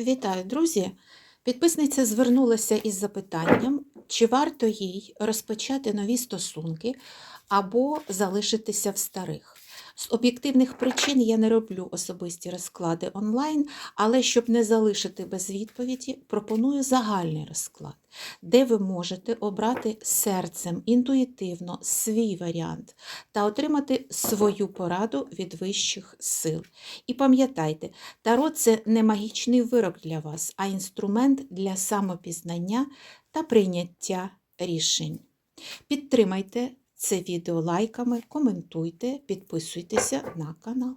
Вітаю, друзі! Підписниця звернулася із запитанням, чи варто їй розпочати нові стосунки або залишитися в старих. З об'єктивних причин я не роблю особисті розклади онлайн, але щоб не залишити без відповіді, пропоную загальний розклад, де ви можете обрати серцем інтуїтивно свій варіант та отримати свою пораду від вищих сил. І пам'ятайте, Таро це не магічний вирок для вас, а інструмент для самопізнання та прийняття рішень. Підтримайте це відео лайками, коментуйте, підписуйтеся на канал.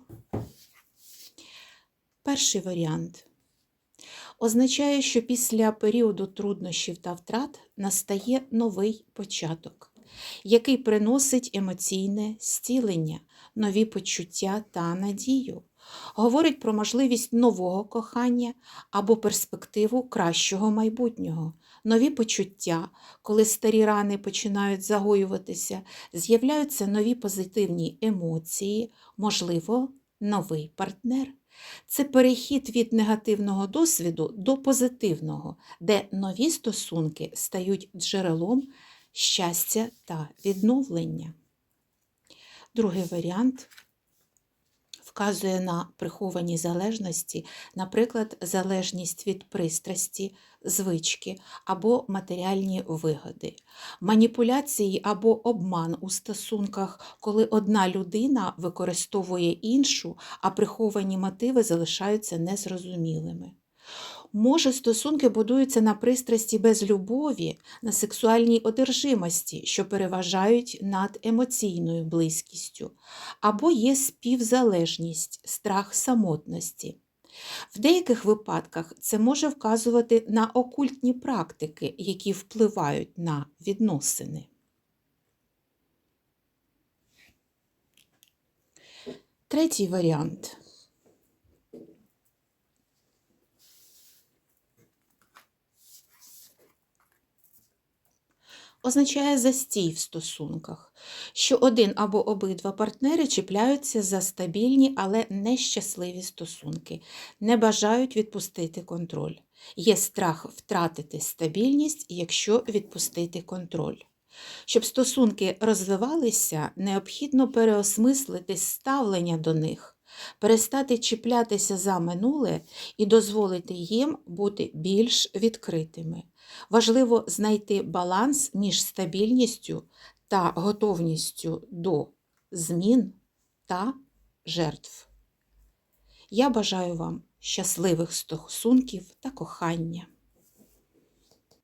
Перший варіант означає, що після періоду труднощів та втрат настає новий початок, який приносить емоційне зцілення, нові почуття та надію. Говорить про можливість нового кохання або перспективу кращого майбутнього, нові почуття, коли старі рани починають загоюватися, з'являються нові позитивні емоції, можливо, новий партнер. Це перехід від негативного досвіду до позитивного, де нові стосунки стають джерелом щастя та відновлення. Другий варіант вказує на приховані залежності, наприклад, залежність від пристрасті, звички або матеріальні вигоди, маніпуляції або обман у стосунках, коли одна людина використовує іншу, а приховані мотиви залишаються незрозумілими. Може, стосунки будуються на пристрасті без любові, на сексуальній одержимості, що переважають над емоційною близькістю, або є співзалежність, страх самотності. В деяких випадках це може вказувати на окультні практики, які впливають на відносини. Третій варіант. Означає застій в стосунках, що один або обидва партнери чіпляються за стабільні, але нещасливі стосунки, не бажають відпустити контроль. Є страх втратити стабільність, якщо відпустити контроль. Щоб стосунки розвивалися, необхідно переосмислити ставлення до них, перестати чіплятися за минуле і дозволити їм бути більш відкритими. Важливо знайти баланс між стабільністю та готовністю до змін та жертв. Я бажаю вам щасливих стосунків та кохання.